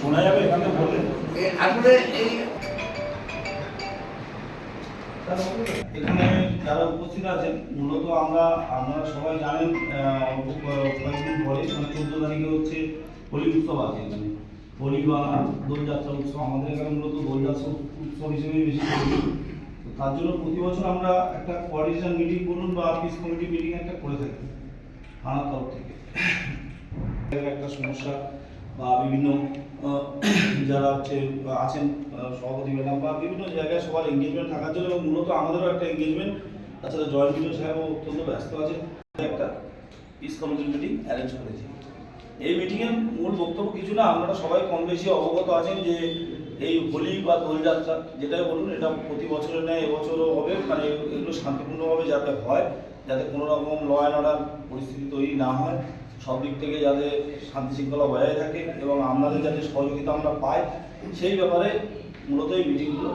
শোনা যাবে এখানে বললে? এ আসলে এই এখানে যারা উপস্থিত আছেন মূলত আমরা আপনারা সবাই জানেন কয়েকদিন পরে মানে চোদ্দ তারিখে হচ্ছে হোলি উৎসব আছে এখানে। হোলি বা দোলযাত্রা উৎসব আমাদের এখানে মূলত দোলযাত্রা উৎসব হিসেবে বেশি তো তার জন্য প্রতি বছর আমরা একটা কোয়ার্ডিনেশন মিটিং করুন বা পিস কমিটি মিটিং একটা করে থাকি থানার তরফ থেকে। একটা সমস্যা বা বিভিন্ন যারা হচ্ছে আছেন সভাপতি ম্যাডাম বা বিভিন্ন জায়গায় সবার এঙ্গেজমেন্ট থাকার জন্য এবং মূলত আমাদেরও একটা এঙ্গেজমেন্ট তাছাড়া জয়েন্ট মিডিও সাহেবও অত্যন্ত ব্যস্ত আছে একটা পিস কমিটি মিটিং অ্যারেঞ্জ করেছি। এই মিটিংয়ের মূল বক্তব্য কিছু না, আপনারা সবাই কম বেশি অবগত আছেন যে এই হোলি বা দোলযাত্রা, যেটাই বলুন, এটা প্রতি বছরের ন্যায় এবছরও হবে মানে এগুলো শান্তিপূর্ণভাবে যাতে হয়, যাতে কোনো রকম ল অ্যান্ড অর্ডার পরিস্থিতি তৈরি না হয়। সব দিক থেকে যাতে শান্তি শৃঙ্খলা বজায় থাকে এবং আপনাদের যাতে সহযোগিতা আমরা পাই, সেই ব্যাপারে মূলত এই মিটিংগুলো